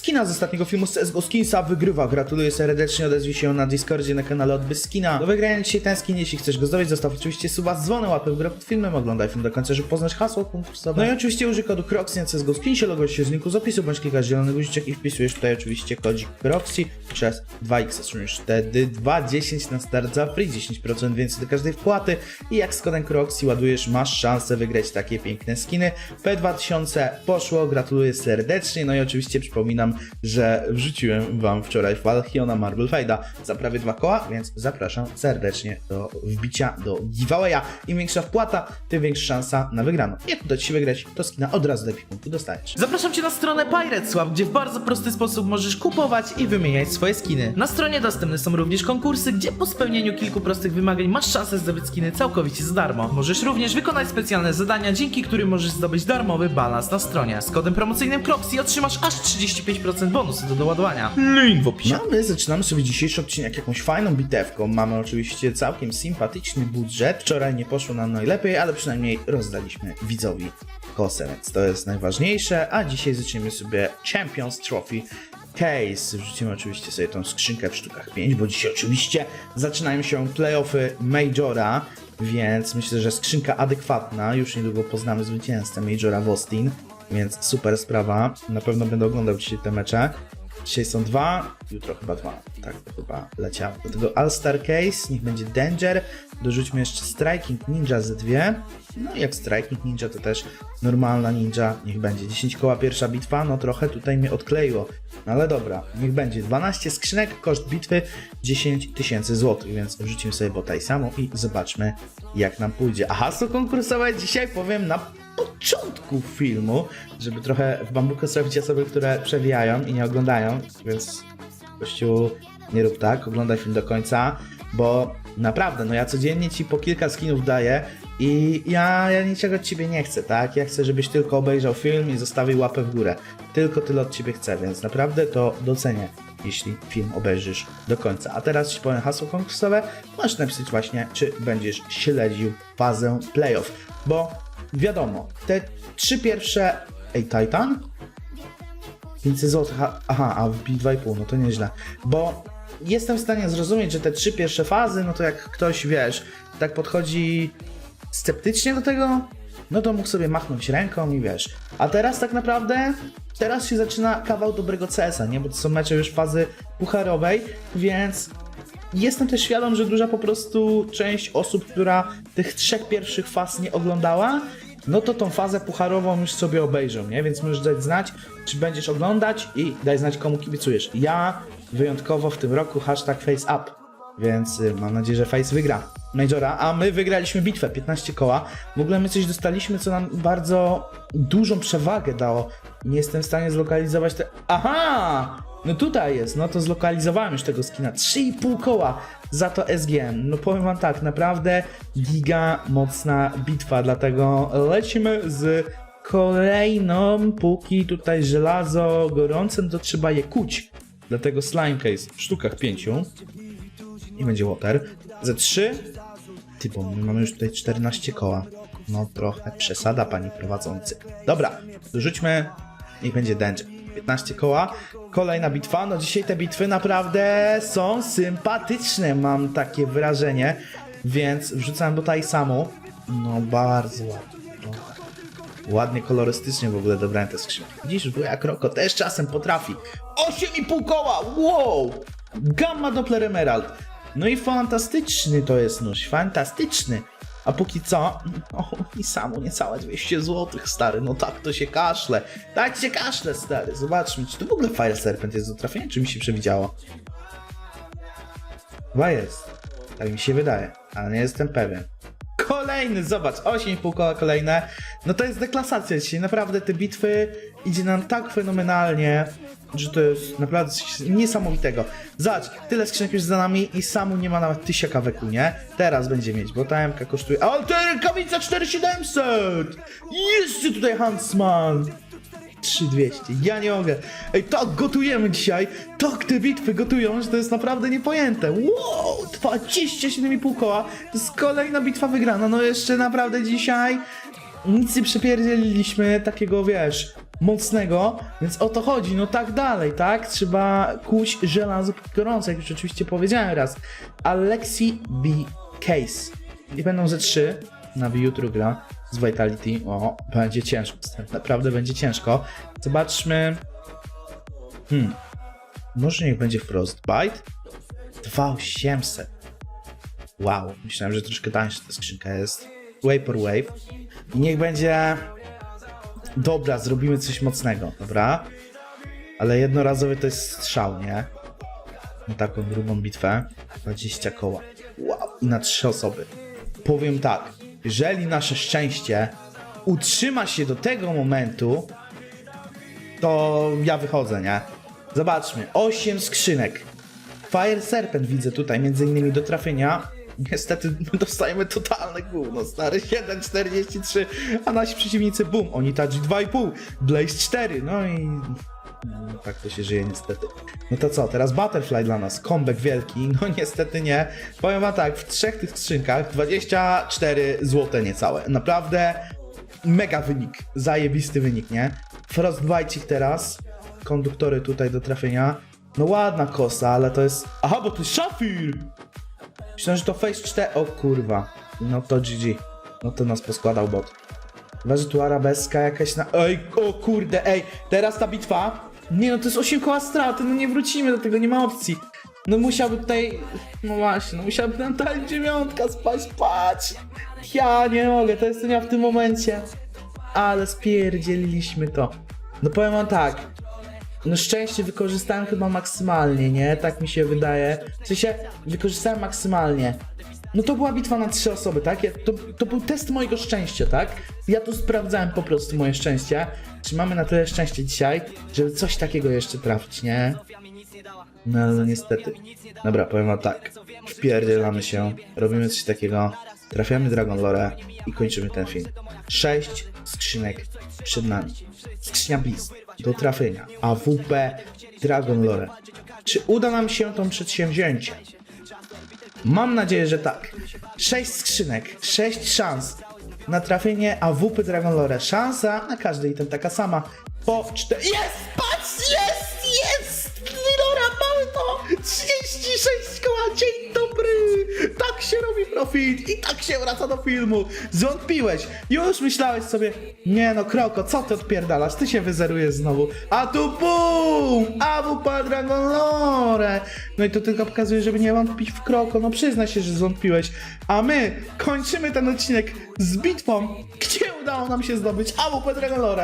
skina z ostatniego filmu z CSGO Skinsa wygrywa. Gratuluję serdecznie, odezwij się na Discordzie na kanale Odbyt Skina. Do wygrania dzisiaj ten skin, jeśli chcesz go zdobyć, zostaw oczywiście suba z dzwonem, łapę w górę pod filmem, oglądaj film do końca, żeby poznać hasło konkursowe. No i oczywiście użyj kodu Croxy na CSGO Skinsie, logo się z linku z opisu, bądź klikasz zielony guziczek i wpisujesz tutaj oczywiście kodzik Croxy przez 2x, otrzymujesz wtedy 2,10 na start za free, 10% więcej do każdej wpłaty i jak z kodem Croxy ładujesz, masz szansę wygrać takie piękne skiny. P2000 poszło, gratuluję serdecznie, no i oczywiście przypominam, że wrzuciłem Wam wczoraj Valchiona Marble Fade'a za prawie dwa koła, więc zapraszam serdecznie do wbicia do giveawaya. Im większa wpłata, tym większa szansa na wygraną. Jak uda się wygrać, to skina od razu do ekwipunku dostajesz. Zapraszam Cię na stronę Pirateswap, gdzie w bardzo prosty sposób możesz kupować i wymieniać swoje skiny. Na stronie dostępne są również konkursy, gdzie po spełnieniu kilku prostych wymagań masz szansę zdobyć skiny całkowicie za darmo. Możesz również wykonać specjalne zadania, dzięki którym możesz zdobyć darmowy balans na stronie. Z kodem promocyjnym Croxy otrzymasz aż 35% bonusu do doładowania. Link w opisie. No my zaczynamy sobie dzisiejszy odcinek jakąś fajną bitewką. Mamy oczywiście całkiem sympatyczny budżet. Wczoraj nie poszło nam najlepiej, ale przynajmniej rozdaliśmy widzowi kosę, więc to jest najważniejsze. A dzisiaj zaczniemy sobie Champions Trophy Case. Wrzucimy oczywiście sobie tą skrzynkę w sztukach 5, bo dzisiaj oczywiście zaczynają się playoffy Majora, więc myślę, że skrzynka adekwatna. Już niedługo poznamy zwycięzcę Majora w Austin, więc super sprawa. Na pewno będę oglądał dzisiaj te mecze. Dzisiaj są dwa, jutro chyba dwa. Tak chyba leciało. Do tego All-Star Case, niech będzie Danger. Dorzućmy jeszcze Striking Ninja ze dwie. No i jak Striking Ninja to też normalna ninja, niech będzie. 10 koła pierwsza bitwa, no trochę tutaj mnie odkleiło. No ale dobra, niech będzie. 12 skrzynek, koszt bitwy 10 tysięcy złotych, więc wrzucimy sobie bota i samo i zobaczmy jak nam pójdzie. A hasło konkursowe dzisiaj powiem na początku filmu, żeby trochę w bambuko trafić osoby, które przewijają i nie oglądają, więc gościu nie rób tak, oglądaj film do końca, bo naprawdę, no ja codziennie ci po kilka skinów daję i ja, ja niczego od ciebie nie chcę, tak? Ja chcę, żebyś tylko obejrzał film i zostawił łapę w górę. Tylko tyle od ciebie chcę, więc naprawdę to docenię, jeśli film obejrzysz do końca. A teraz ci powiem hasło konkursowe, możesz napisać właśnie, czy będziesz śledził fazę playoff, bo wiadomo, te trzy pierwsze... Ej, Titan? 500 zł, aha, a wbij 2,5, no to nieźle. Bo jestem w stanie zrozumieć, że te trzy pierwsze fazy, no to jak ktoś, wiesz, tak podchodzi sceptycznie do tego, no to mógł sobie machnąć ręką i wiesz. A teraz tak naprawdę, teraz się zaczyna kawał dobrego CS-a, nie? Bo to są mecze już fazy pucharowej, więc jestem też świadom, że duża po prostu część osób, która tych trzech pierwszych faz nie oglądała, no to tą fazę pucharową już sobie obejrzą, nie? Więc możesz dać znać, czy będziesz oglądać i daj znać, komu kibicujesz. Ja wyjątkowo w tym roku hashtag face up, więc y, mam nadzieję, że face wygra Majora, a my wygraliśmy bitwę, 15 koła. W ogóle my coś dostaliśmy, co nam bardzo dużą przewagę dało. Nie jestem w stanie zlokalizować te... Aha! No tutaj jest, no to zlokalizowałem już tego skina. 3,5 koła za to SGM. No powiem wam tak, naprawdę giga mocna bitwa, dlatego lecimy z kolejną, póki tutaj żelazo gorące, no to trzeba je kuć. Dlatego slime case w sztukach 5 i będzie water. Ze 3 ty, bo my mamy już tutaj 14 koła. No trochę przesada, panie prowadzący. Dobra, dorzućmy, niech będzie danger. 15 koła. Kolejna bitwa. No dzisiaj te bitwy naprawdę są sympatyczne, mam takie wrażenie. Więc wrzucałem tutaj samu. No bardzo ładnie. Ładnie kolorystycznie w ogóle dobrałem te skrzynki. Widzisz, wuja Kroko też czasem potrafi. 8,5 koła! Wow! Gamma Doppler Emerald. No i fantastyczny to jest nóż, fantastyczny. A póki co, o, i samo niecałe 200 zł, stary, no tak to się kaszle. Tak się kaszle, stary. Zobaczmy, czy to w ogóle Fire Serpent jest do trafienia, czy mi się przewidziało? Chyba jest. Tak mi się wydaje, ale nie jestem pewien. Kolejny, zobacz, 8,5 koła kolejne. No to jest deklasacja dzisiaj. Naprawdę te bitwy idzie nam tak fenomenalnie, że to jest naprawdę coś niesamowitego. Zobacz, tyle skrzynek już za nami i samu nie ma nawet tysiaka weku, nie? Teraz będzie mieć, bo ta MK kosztuje... A te rękawica 4700! Jeszcze tutaj Huntsman! 3200, ja nie mogę. Ej, tak gotujemy dzisiaj, tak te bitwy gotują, że to jest naprawdę niepojęte. Wow, 27,5 koła, to jest kolejna bitwa wygrana, no jeszcze naprawdę dzisiaj nic nie przepierdzieliliśmy takiego, wiesz, mocnego, więc o to chodzi, no tak dalej, tak? Trzeba kuć żelazo póki gorąco, jak już oczywiście powiedziałem raz. Alexi B. Case. I będą ze trzy, na jutro gra z Vitality. O, będzie ciężko, naprawdę będzie ciężko. Zobaczmy. Hmm. Może niech będzie Frostbite. 2800. Wow, myślałem, że troszkę tańsza ta skrzynka jest. Wave or wave. I niech będzie. Dobra, zrobimy coś mocnego, dobra? Ale jednorazowy to jest strzał, nie? Na taką grubą bitwę. 20 koła. Wow, i na trzy osoby. Powiem tak, jeżeli nasze szczęście utrzyma się do tego momentu, to ja wychodzę, nie? Zobaczmy, 8 skrzynek. Fire Serpent widzę tutaj, między innymi do trafienia. Niestety dostajemy totalne gówno, stary 1,43, a nasi przeciwnicy, bum, oni touch 2,5, Blaze 4, no i... No, tak to się żyje niestety. No to co, teraz Butterfly dla nas, comeback wielki, no niestety nie. Powiem wam tak, w trzech tych skrzynkach 24 złote niecałe. Naprawdę mega wynik, zajebisty wynik, nie? Frostbite teraz, konduktory tutaj do trafienia. No ładna kosa, ale to jest... Aha, bo to jest szafir! Myślałem, że to face 4... O kurwa. No to GG. No to nas poskładał bot. Chyba, że tu arabeska jakaś na... Ej, o kurde, ej! Teraz ta bitwa... Nie no, to jest 8 koła straty, no nie wrócimy do tego, nie ma opcji. No musiałby tutaj... No właśnie, no musiałby nam ta dziewiątka spać, spać! Ja nie mogę, to jest ja w tym momencie. Ale spierdzieliliśmy to. No powiem wam tak, no szczęście wykorzystałem chyba maksymalnie, nie? Tak mi się wydaje. W sensie wykorzystałem maksymalnie. No to była bitwa na trzy osoby, tak? Ja, to, to był test mojego szczęścia, tak? Ja tu sprawdzałem po prostu moje szczęście. Czy mamy na tyle szczęście dzisiaj, żeby coś takiego jeszcze trafić, nie? No, no niestety. Dobra, powiem wam tak. Wpierdzielamy się, robimy coś takiego, trafiamy Dragon Lore i kończymy ten film. Sześć skrzynek przed nami. Skrzynia Beast do trafienia. AWP Dragon Lore. Czy uda nam się to przedsięwzięcie? Mam nadzieję, że tak. Sześć skrzynek, sześć szans na trafienie AWP Dragon Lore. Szansa na każdy item taka sama. Po cztery... Jest! Patrz! Jest! Jest! Lora, mamy to! 36 koła, dzień dobry! Tak się robi profit i tak się wraca do filmu. Zwątpiłeś. Już myślałeś sobie, nie no, Kroko, co ty odpierdalasz? Ty się wyzerujesz znowu. A tu bum! AWP Dragon Lore! No i to tylko pokazuje, żeby nie wątpić w Kroko. No przyznaj się, że zwątpiłeś. A my kończymy ten odcinek z bitwą, gdzie udało nam się zdobyć AWP Dragon Lore.